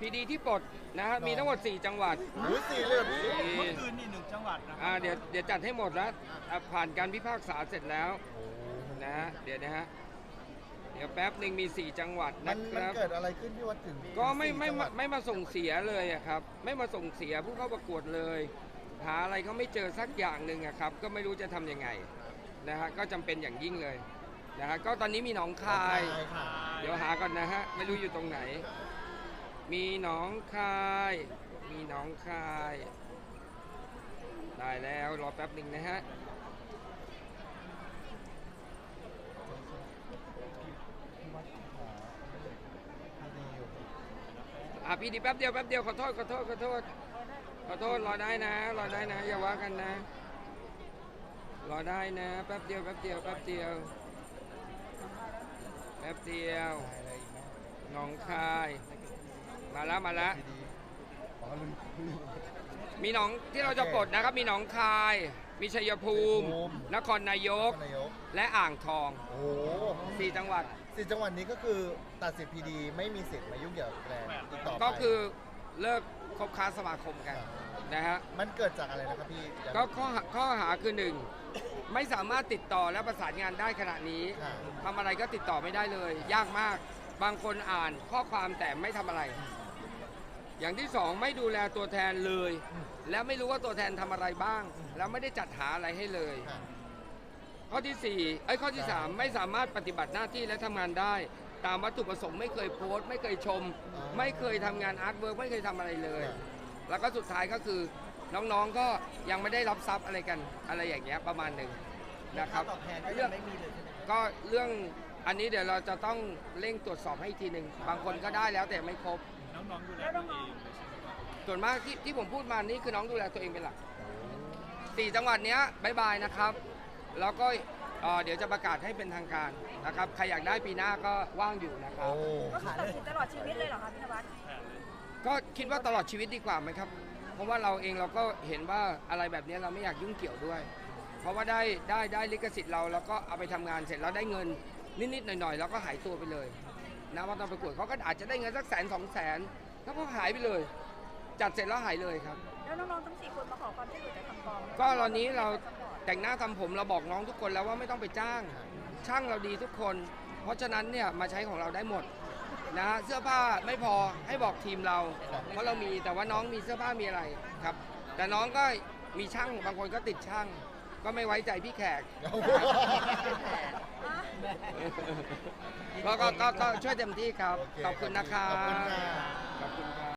พีดีที่ปลดนะฮะมีทั้งหมด 4 จังหวัดหูยสี่เลยเหรอพี่สี่เมื่อคืนนี่หนึ่งจังหวัดนะคอ่ารับเดี๋ยวเดี๋ยวจัดให้หมดแล้วอะผ่านการพิพากษาเสร็จแล้วนะฮะเดี๋ยวนะฮะเดี๋ยวแป๊บหนึ่งมี 4 จังหวัดมันะนคมันรับ เกิดอะไรขึ้นที่วัดถึงก็ไม่ไม่สี่จังหวัดไม่มาส่งเสียเลยอะครับ ไม่มาส่งเสียผู้เข้าประกวดเลย หาอะไรเขาไม่เจอสักอย่างหนึ่งอะครับ ก็ไม่รู้จะทำยังไงนะฮะก็จำเป็นอย่างยิ่งเลยนะฮะก็ตอนนี้มีหนองคาย ใช่ค่ะเดี๋ยวหาก่อนนะฮะไม่รู้อยู่ตรงไหน มีหนองคาย มีหนองคาย ได้แล้วรอแป๊บหนึ่งนะฮะที่วัดหาบีดีอยู่อะพี่ดีแป๊บเดียวแป๊บเดียวขอโทษขอโทษขอโทษขอโทษรอได้นะรอได้นะอย่าว่ากันนะ รอได้นะแป๊บเดียวแป๊บเดียวแป๊บเดียวแป๊บเดียวได้อะไรอีกไหมหนองคาย มาแล้วมาแล้วพี่ดีอ๋อลืมลืม มีหนองที่เราจะปลดนะครับ มีหนองคาย มีชัยภูมิ ชัยภูมิ นครนายก นายกและอ่างทองโอ้โหสี่จังหวัดสี่จังหวัดนี้ก็คือตัดสิทธิ์พีดีไม่มีสิทธิ์มายุ่งเกี่ยวกับแบรนด์อีกต่อไป ก็คือเลิกคบค้าสมาคมกันนะฮะ มันเกิดจากอะไรนะครับพี่อย่างก็ข้อหาข้อหาคือหนึ่ง ไม่สามารถติดต่อและประสานงานได้ขณะนี้ค่ะทำอะไรก็ติดต่อไม่ได้เลย ยากมาก บางคนอ่านข้อความแต่ไม่ทำอะไร อย่างที่สองไม่ดูแลตัวแทนเลย แล้วไม่รู้ว่าตัวแทนทำอะไรบ้าง แล้วไม่ได้จัดหาอะไรให้เลยค่ะข้อที่สี่ไอ้ยข้อที่สามไม่สามารถปฏิบัติหน้าที่และทำงานได้ ตามวัตถุประสงค์ไม่เคยโพสต์ไม่เคยชมอ๋อไม่เคยทำงานอาร์ตเวิร์กไม่เคยทำอะไรเลย ครับ แล้วก็สุดท้ายก็คือน้องๆก็ยังไม่ได้รับทรัพย์อะไรกัน อะไรอย่างเงี้ยประมาณหนึ่งนะครับ ตอบแทนก็เรื่ยัองงไม่มีเลยใช่ไหม ก็เรื่อง อันนี้เดี๋ยวเราจะต้องเร่งตรวจสอบให้อีกทีหนึ่งบางคนก็ได้แล้วแต่ไม่ครบ น้องๆดูแลตัวเองเลยใช่ไหมครับส่วนมากที่ที่ผมพูดมานี่คือน้องดูแลตัวเองเป็นหลักสี่จังหวัดเนี้ยบายบายนะครับ แล้วก็เอ่อเดี๋ยวจะประกาศให้เป็นทางการนะครับ ใครอยากได้ปีหน้าก็ว่างอยู่นะครัโอ้บก็คือตัดสินตลอดชีวิตเลยเหรอคะพี่นวัดแผนเลย ก็คิดว่าตลอดชีวิตดีกว่าไหมครับ เพราะว่าเราเองเราก็เห็นว่าอะไรแบบนี้เราไม่อยากยุ่งเกี่ยวด้วย เพราะว่าได้ได้ได้ลิขสิทธิ์เราแล้วก็เอาไปทำงานเสร็จแล้วได้เงิน นิดๆหน่อยๆแล้วก็หายตัวไปเลยนะว่าตอนประกวดเขาก็อาจจะได้เงินสักแสนสองแสนแล้วก็หายไปเลย จัดเสร็จแล้วหายเลยครับ แล้วน้องๆทั้งสี่คนมาขอความช่วยเหลือจากทางกองไหมก็ตอนนี้เราแต่งหน้าทำผมเราบอกน้องทุกคนแล้วว่าไม่ต้องไปจ้าง ช่างเราดีทุกคน เพราะฉะนั้นเนี่ยมาใช้ของเราได้หมดนะฮะเสื้อผ้าไม่พอให้บอกทีมเรา เพราะเรามีแต่ว่าน้องมีเสื้อผ้ามีอะไรครับ แต่น้องก็มีช่างบางคนก็ติดช่าง ก็ไม่ไว้ใจพี่แขกอะ ก็ก็ก็ก็ช่วยเต็มที่ครับโเขอบคุณนะครัขอบคุณบค่ะ